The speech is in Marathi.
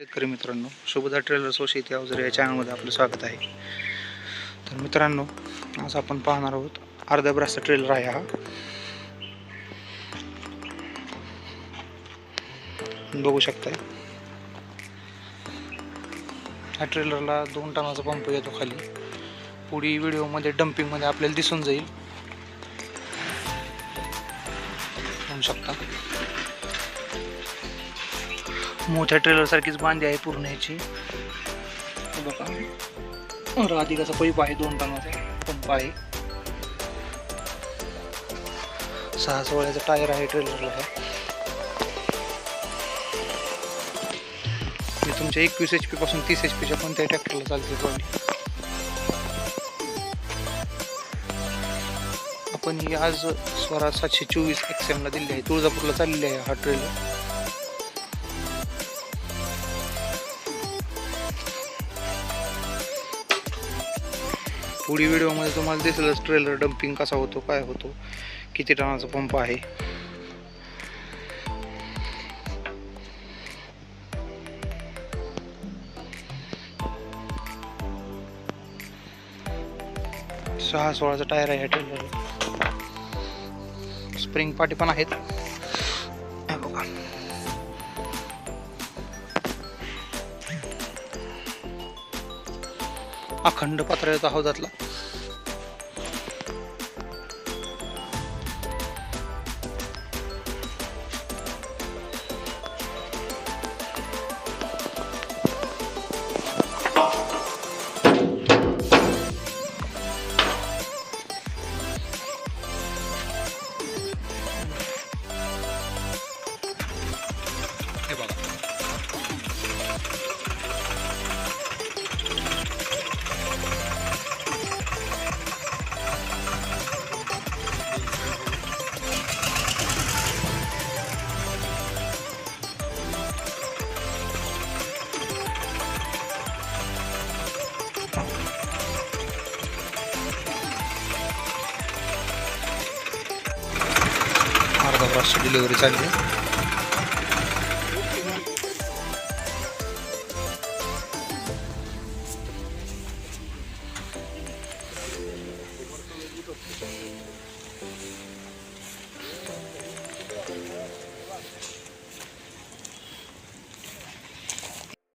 शेतकरी मित्रांनो शुभदा ट्रेलर्स व शेती अवजार या चॅनलमध्ये आपलं स्वागत आहे. तर मित्रांनो आज आपण पाहणार आहोत अर्ध्या ब्रासचा ट्रेलर आहे हा. बघू शकताय. ह्या ट्रेलरला दोन टनाचा पंप येतो खाली. पुढील व्हिडिओमध्ये डम्पिंगमध्ये आपल्याला दिसून जाईल. होऊ शकता. मोठ्या ट्रेलरसारखीच बांधी आहे पूर्ण ह्याची बघा. राधिकाचा पैप आहे दोन टनाचा पंप आहे सहा सोळ्याचा टायर आहे ट्रेलरला हे तुमच्या एकवीस एच पी पासून तीस एच पीच्या कोणत्याही ट्रॅक्टरला चालते ट्रॉली आपण ही आज स्वराज सातशे चोवीस एक्सएमला दिली आहे. तुळजापूरला चाललेली आहे हा ट्रेलर पुढील व्हिडिओमध्ये तुम्हाला दिसेलच ट्रेलर डम्पिंग कसा होतो काय होतो किती टनाचा पंप आहे. सहा सोळाचा टायर आहे ट्रेलर स्प्रिंग पाटी पण आहेत. अखंड पत्र्याचा हौदातला अर्धा ब्रासची डिलिव्हरी चालली आहे